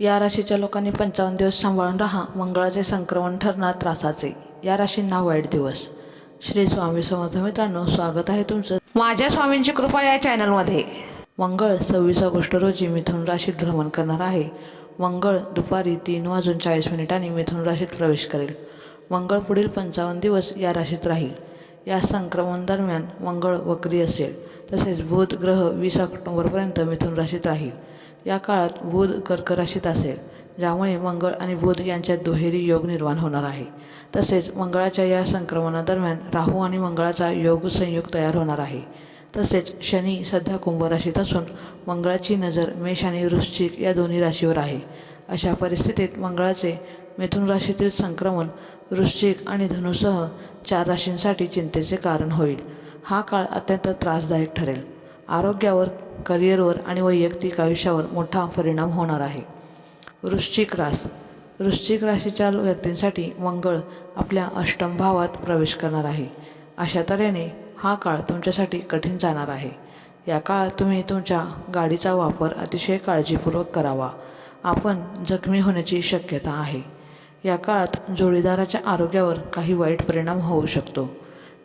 या राशीच्या लोकांनी पंचावन्न दिवस सांभाळून राहा. मंगळाचे संक्रमण ठरणार त्रासाचे. या राशींना वाईट दिवस. श्री स्वामी समर्थ मित्रांनो स्वागत आहे तुमचं. माझ्या स्वामींची कृपा या चॅनलमध्ये. मंगळ सव्वीस ऑगस्ट रोजी मिथुन राशीत भ्रमण करणार आहे. मंगळ दुपारी तीन वाजून चाळीस मिनिटांनी मिथुन राशीत प्रवेश करेल. मंगळ पुढील पंचावन्न दिवस या राशीत राहील. या संक्रमण दरम्यान मंगळ वक्री असेल. तसेच बुध ग्रह वीस ऑक्टोबरपर्यंत मिथुन राशीत राहील. या काळात बुध कर्क राशीत असेल ज्यामुळे मंगळ आणि बुध यांच्यात दुहेरी योग निर्माण होणार आहे. तसेच मंगळाच्या या संक्रमणादरम्यान राहू आणि मंगळाचा योग संयोग तयार होणार आहे. तसेच शनी सध्या कुंभ राशीत असून मंगळाची नजर मेष आणि वृश्चिक या दोन्ही राशीवर आहे. अशा परिस्थितीत मंगळाचे मिथुन राशीतील संक्रमण वृश्चिक आणि धनुसह चार राशींसाठी चिंतेचे कारण होईल. हा काळ अत्यंत त्रासदायक ठरेल. आरोग्यावर करिअरवर आणि वैयक्तिक आयुष्यावर मोठा परिणाम होणार आहे. वृश्चिक रास वृश्चिक राशीच्या व्यक्तींसाठी मंगळ आपल्या अष्टम भावात प्रवेश करणार आहे. अशा तऱ्हेने हा काळ तुमच्यासाठी कठीण जाणार आहे. या काळात तुम्ही तुमच्या गाडीचा वापर अतिशय काळजीपूर्वक करावा. आपण जखमी होण्याची शक्यता आहे. या काळात जोडीदाराच्या आरोग्यावर काही वाईट परिणाम होऊ शकतो.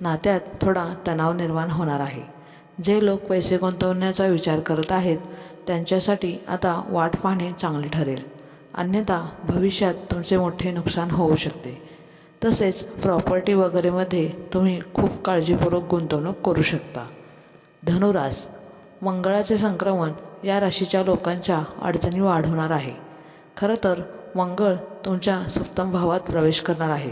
नात्यात थोडा तणाव निर्माण होणार आहे. जे लोक पैसे गुंतवण्याचा विचार करत आहेत त्यांच्यासाठी आता वाट पाहणे चांगले ठरेल. अन्यथा भविष्यात तुमचे मोठे नुकसान होऊ शकते. तसेच प्रॉपर्टी वगैरेमध्ये तुम्ही खूप काळजीपूर्वक गुंतवणूक करू शकता. धनुरास मंगळाचे संक्रमण या राशीच्या लोकांच्या अडचणी वाढवणार आहे. खरं तर मंगळ तुमच्या सप्तम भावात प्रवेश करणार आहे.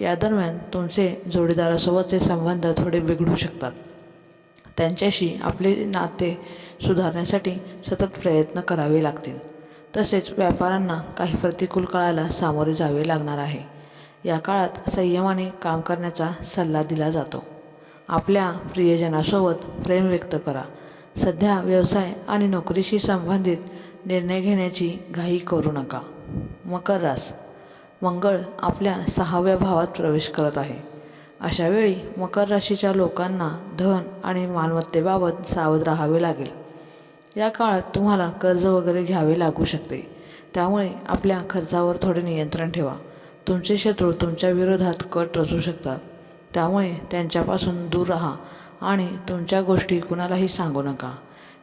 या दरम्यान तुमचे जोडीदारासोबतचे संबंध थोडे बिघडू शकतात. त्यांच्याशी आपले नाते सुधारण्यासाठी सतत प्रयत्न करावे लागतील. तसेच व्यापाऱ्यांना काही प्रतिकूल काळाला सामोरे जावे लागणार आहे. या काळात संयमाने काम करण्याचा सल्ला दिला जातो. आपल्या प्रियजनासोबत प्रेम व्यक्त करा. सध्या व्यवसाय आणि नोकरीशी संबंधित निर्णय घेण्याची घाई करू नका. मकर रास. मंगळ आपल्या सहाव्या भावात प्रवेश करत आहे. अशावेळी मकर राशीच्या लोकांना धन आणि मालमत्तेबाबत सावध राहावे लागेल. या काळात तुम्हाला कर्ज वगैरे घ्यावे लागू शकते. त्यामुळे आपल्या खर्चावर थोडे नियंत्रण ठेवा. तुमचे शत्रू तुमच्या विरोधात कट रचू शकतात. त्यामुळे त्यांच्यापासून दूर राहा आणि तुमच्या गोष्टी कुणालाही सांगू नका.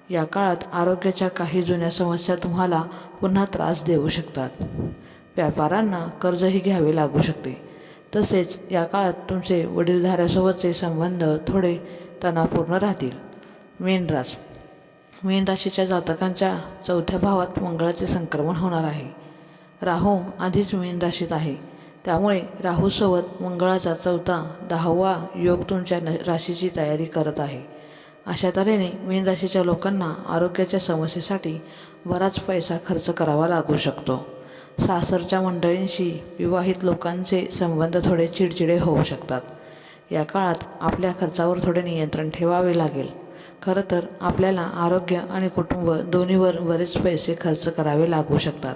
या काळात आरोग्याच्या काही जुन्या समस्या तुम्हाला पुन्हा त्रास देऊ शकतात. व्यापाऱ्यांना कर्जही घ्यावे लागू शकते. तसेच या काळात तुमचे वडीलधाऱ्यासोबतचे संबंध थोडे तणावपूर्ण राहतील. मीन रास मीन राशीच्या जातकांच्या चौथ्या भावात मंगळाचे संक्रमण होणार आहे. राहू आधीच मीन राशीत आहे. त्यामुळे राहूसोबत मंगळाचा चौथा दहावा योग तुमच्या न राशीची तयारी करत आहे. अशा तऱ्हेने मीन राशीच्या लोकांना आरोग्याच्या समस्येसाठी बराच पैसा खर्च करावा लागू शकतो. सासरच्या मंडळींशी विवाहित लोकांचे संबंध थोडे चिडचिडे होऊ शकतात. या काळात आपल्या खर्चावर थोडे नियंत्रण ठेवावे लागेल. खरं तर आपल्याला आरोग्य आणि कुटुंब दोन्हीवर बरेच पैसे खर्च करावे लागू शकतात.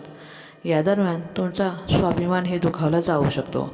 या दरम्यान तुमचा स्वाभिमानही दुखावला जाऊ शकतो.